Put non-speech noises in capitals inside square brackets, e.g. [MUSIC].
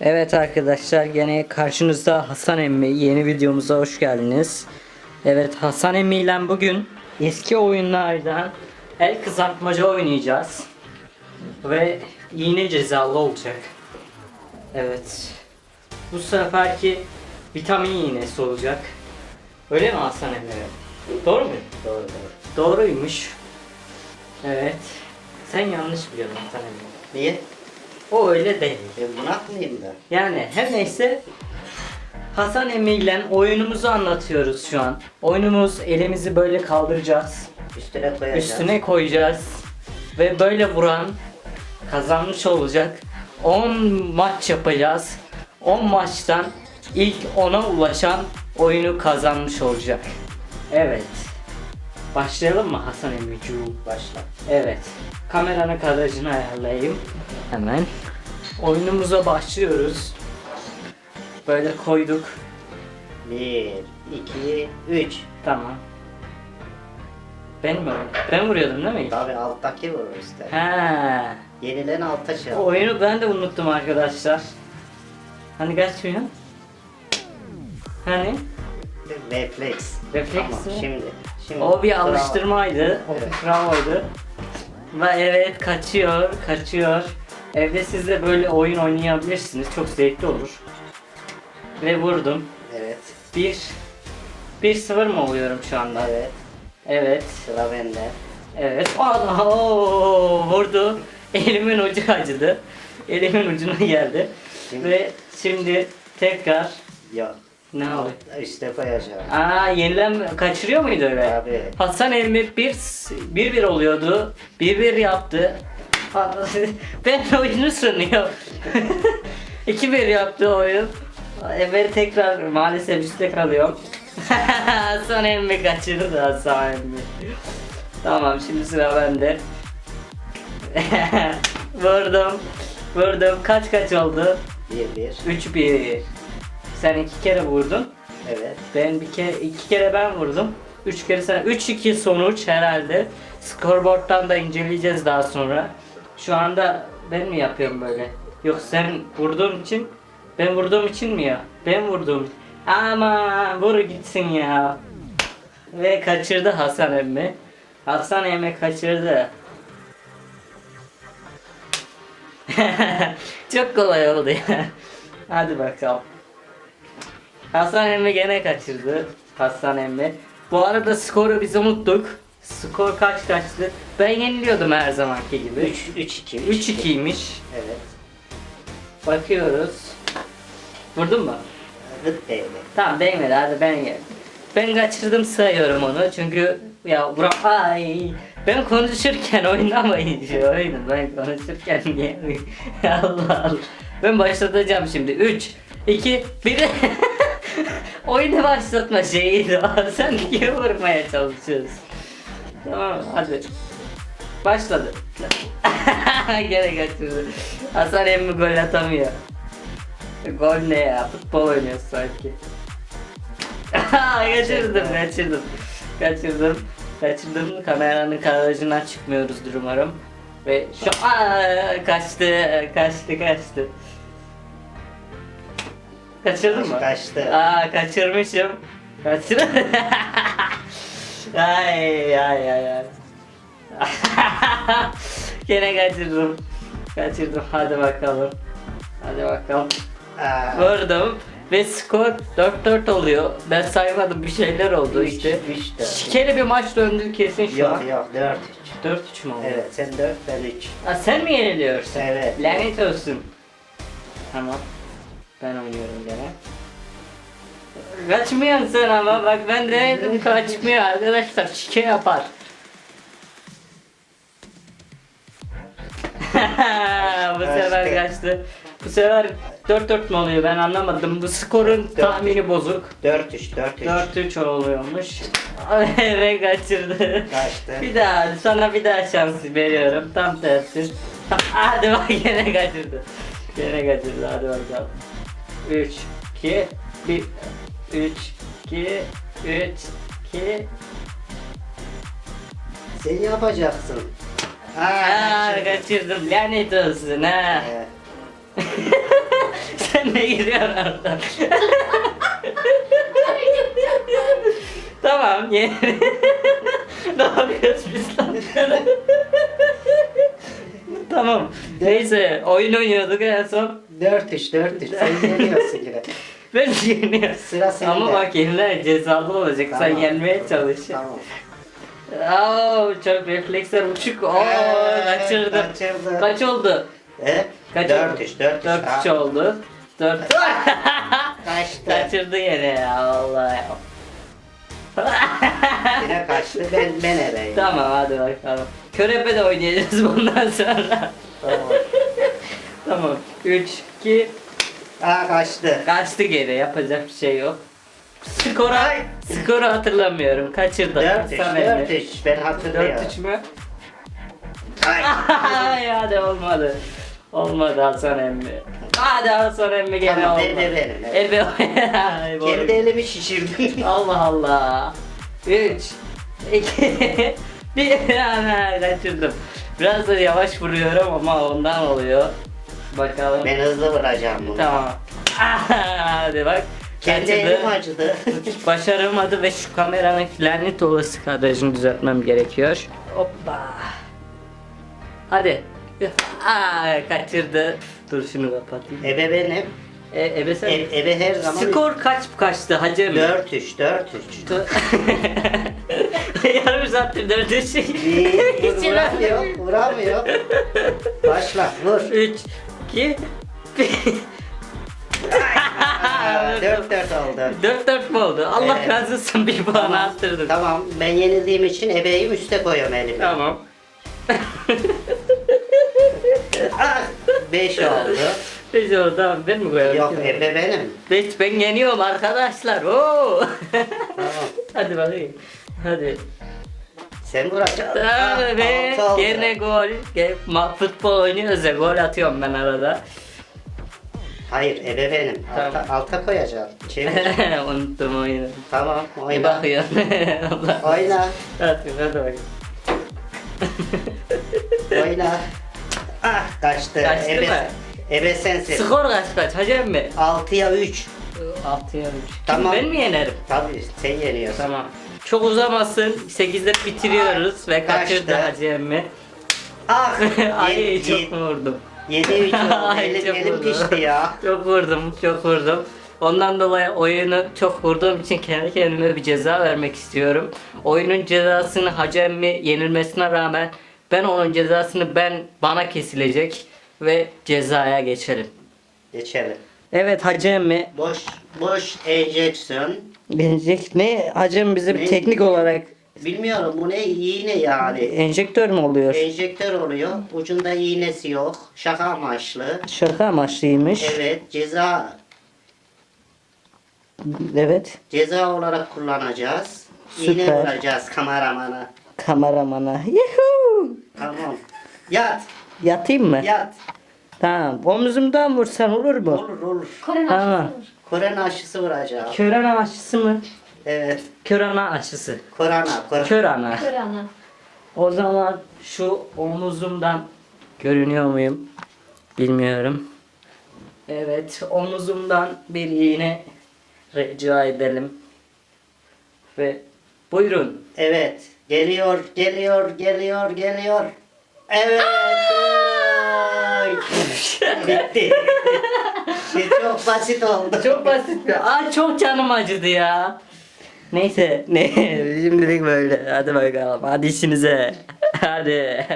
Evet arkadaşlar gene karşınızda Hasan Emmi yeni videomuza hoş geldiniz. Evet Hasan Emmi ile bugün eski oyunlardan el kızartmaca oynayacağız. Ve iğne cezalı olacak. Evet. Bu seferki vitamin iğnesi olacak. Öyle mi Hasan Emmi? Doğru mu? Doğru doğru. Doğruymuş. Evet. Sen yanlış biliyorsun Hasan Emmi. Niye? O öyle değil. Ben bunu atmayayım da. Yani her neyse Hasan Emmi ile oyunumuzu anlatıyoruz şu an. Oyunumuz elimizi böyle kaldıracağız. Üstüne koyacağız. Üstüne koyacağız. Ve böyle vuran kazanmış olacak. 10 maç yapacağız. 10 maçtan ilk 10'a ulaşan oyunu kazanmış olacak. Evet. Başlayalım mı Hasan Emmi'ciğim? Başla. Evet. Kameranın kadrajını ayarlayayım. Hemen. Oyunumuza başlıyoruz. Böyle koyduk. Bir, iki, üç. Tamam. Ben mi? Ben vuruyordum değil mi? Tabi alttaki vurur işte. He. Yenilen altta şey. O oyunu ben de unuttum arkadaşlar. Hani kaçmıyor? Hani? Refleks. Refleks Tamam, mi? şimdi. Şimdi. O bir Bravo. alıştırmaydı. Evet. bravoydu. Ve evet kaçıyor, kaçıyor. Evde siz de böyle oyun oynayabilirsiniz. Çok zevkli olur. Ve vurdum. Evet. Bir, bir sıfır mı oluyorum şu anda? Evet. Evet. Sıra bende. Evet. Ana, oo, vurdu. Elimin ucu acıdı. Elimin ucuna geldi. Şimdi- Ve şimdi tekrar Yok. Ne oldu? İstifa yaşadı. Aa yenilen kaçırıyor muydu öyle? Tabii. Hasan Emmi bir, bir bir oluyordu. Bir bir yaptı. [LAUGHS] ben oyunu sunuyor. [LAUGHS] İki bir yaptı oyun. Emre tekrar maalesef üstte kalıyor. [LAUGHS] Hasan Emmi kaçırdı Hasan Emmi. tamam şimdi sıra bende. vurdum. Vurdum. Kaç kaç oldu? 1-1. 3-1. Sen iki kere vurdun. Evet. Ben bir kere iki kere ben vurdum. Üç kere sen 3-2 sonuç herhalde. Scoreboard'dan da inceleyeceğiz daha sonra. Şu anda ben mi yapıyorum böyle? Yok sen vurduğun için ben vurduğum için mi ya? Ben vurdum. Ama vur gitsin ya. Ve kaçırdı Hasan emmi. Hasan emmi kaçırdı. [LAUGHS] Çok kolay oldu ya. Hadi bakalım. Hasan emmi gene kaçırdı. Hasan emmi. Bu arada skoru biz unuttuk. Skor kaç kaçtı? Ben yeniliyordum her zamanki gibi. 3, 3, 2. 3-2'ymiş. Evet. Bakıyoruz. Vurdun mu? Hıt değdi. Tamam değmedi hadi ben yerim. Ben kaçırdım sayıyorum onu çünkü ya vuram ay ben konuşurken oynamayın şu oyunu ben konuşurken niye [LAUGHS] Allah Allah ben başlatacağım şimdi 3 2 1 [LAUGHS] oyunu başlatma şeyi var [LAUGHS] sen niye vurmaya çalışıyorsun tamam hadi başladı [LAUGHS] gene kaçırdı Hasan emmi gol atamıyor Gol ne ya? Futbol oynuyor sanki. kaçırdım, kaçırdım. Kaçırdım. Kaçırdım. Kameranın kadrajından çıkmıyoruzdur umarım. Ve şu Aa, kaçtı, kaçtı, kaçtı. Kaçırdın mı? Kaçtı. Aa, kaçırmışım. Kaçır. [LAUGHS] ay ay ay ay. [LAUGHS] Gene kaçırdım. Kaçırdım. Hadi bakalım. Hadi bakalım. Aa, Vurdum ve skor 4-4 oluyor. Ben saymadım bir şeyler oldu Üç, işte. üç dört. Şikeli bir maç döndü kesin şu an. Yok yok 4, 4-3 mü oldu? Evet sen 4 ben 3. Aa, sen mi yeniliyorsun? Evet. Lanet olsun. Tamam. Ben oynuyorum gene. Kaçmıyorsun sen ama bak ben de kaçmıyor arkadaşlar şike yapar. [LAUGHS] Bu sefer kaçtı. Bu sefer 4-4 mü oluyor ben anlamadım. Bu skorun tahmini bozuk. 4 3 4 3. 4-3 oluyormuş. [LAUGHS] Ve kaçırdı. Kaçtı. Bir daha sana bir daha şans veriyorum. Tam tersi. [LAUGHS] Hadi bak gene kaçırdı. Gene kaçırdı hadi bakalım. 3 2 1 3 2 3 2 Sen yapacaksın. Aa kaçırdın. kaçırdım lanet olsun ha. Evet. [LAUGHS] ne gidiyorsun oradan? [LAUGHS] tamam yeni. [LAUGHS] ne yapıyoruz biz lan? tamam. Neyse oyun oynuyorduk en son. 4-3 4-3 sen [LAUGHS] yeniyorsun yine. Ben yeniyorum. Sıra sende. Ama bak yeniler cezalı olacak. Sen Tamam. yenmeye çalış. Tamam. Oo, çok refleksler uçuk. Oo, Ee, kaçırdım. Kaç oldu? E? Kaç 4-3 oldu? 4-3. 4 oldu. 4 Kaçtı. [LAUGHS] Kaçırdı yine ya Allah ya. [LAUGHS] Yine kaçtı. Ben ben ebeyim. tamam hadi bakalım. Körepe de oynayacağız bundan sonra. Tamam. Tamam. 3 2 Aa kaçtı. kaçtı geri yapacak bir şey yok. Skora, Ay. skoru hatırlamıyorum. Kaçırdı. 4-3 Hasan Emre. 4-3 ben hatırlıyorum. 4-3 mü? Ay. Ay hadi olmadı. Olmadı Hasan emmi. Hadi Hasan emmi gene Tamam, olmadı. ebe benim, ebe. Ebe Ay, boy. Kendi elimi şişirdim. [LAUGHS] Allah Allah. 3 2 1 ana kaçırdım. Biraz da yavaş vuruyorum ama ondan oluyor. Bakalım. ben hızlı vuracağım bunu. Tamam. [LAUGHS] Hadi bak. Kendi Kaçırdı. elim acıdı. [LAUGHS] Başaramadı ve şu kameranın lanet olası kadrajını düzeltmem gerekiyor. Hoppa. Hadi. Aa, kaçırdı. Dur şunu kapatayım. ebe benim. E, ebe sen. E, ebe her zaman Skor kaç kaçtı hacı mı? 4-3 4-3. Yarım saattir dördü şey. Bir, vuramıyor, vuramıyor. Başla, vur. 3, 2, 1. Aa, 4-4 oldu. 4-4 mü oldu? Allah Evet. razı olsun bir puan arttırdın. Tamam, ben yenildiğim için ebeyi üste koyuyorum elimi. Tamam. [LAUGHS] 5 oldu. Biz orada ben mi koyalım? Yok, ebe benim. Ben, ben yeniyorum arkadaşlar. Oo. Tamam. [LAUGHS] Hadi bakayım. Hadi. Sen vuracaksın. Tamam ve altı oldu. yerine gol. Ge- ma- Futbol oynuyoruz ya gol atıyorum ben arada. Hayır, ebe benim. Alta, Tamam. alta koyacağım. Çevir. [LAUGHS] Unuttum oyunu. tamam, Bir oyna. bakıyorsun. Allah. [LAUGHS] Oyna, Hadi hadi bakayım. [LAUGHS] oyna. Ah, kaçtı. Kaçtı ebe, mı? ebe sensin. Skor kaç kaç hacı mi? 6'ya 3. 6'ya 3. Tamam. Ben mi yenerim? Tabii, sen yeniyorsun. Tamam. Çok uzamasın. 8'de bitiriyoruz ve kaçırdı Kaçtı. hacı emmi. Ah! [LAUGHS] Ay çok vurdum. 7 3 [LAUGHS] oldu. Ay, Elim, çok elim vurdum. pişti ya. [LAUGHS] Çok vurdum, çok vurdum. Ondan dolayı oyunu çok vurduğum için kendi kendime bir ceza vermek istiyorum. Oyunun cezasını Hacı emmi yenilmesine rağmen ben onun cezasını ben bana kesilecek ve cezaya geçelim. Geçelim. Evet Hacı emmi. Boş boş enjeksiyon. Gelecek ne? Hacı emmi bize bir Ne? teknik olarak Bilmiyorum bu ne iğne yani. enjektör mü oluyor? Enjektör oluyor. Ucunda iğnesi yok. Şaka amaçlı. Şaka amaçlıymış. Evet ceza Evet. ceza olarak kullanacağız. İğne Süper. vuracağız kameramana. Kameramana. Yuhuu! Tamam. Yat. Yatayım mı? Yat. Tamam. Omzumdan vursan olur mu? Olur olur. Kore Tamam. aşısı var. Korona aşısı vuracağım. Kör ana aşısı mı? Evet. Kör ana aşısı. Korona. Korona. Kör ana. Kore ana. O zaman şu omuzumdan görünüyor muyum? Bilmiyorum. Evet, omuzumdan bir iğne rica edelim. Ve buyurun. Evet. Geliyor, geliyor, geliyor, geliyor. Evet. Bitti. şey çok basit oldu. Çok basit. Aa çok canım acıdı ya. Neyse, ne şimdilik böyle. Hadi bakalım. Hadi işinize. Hadi.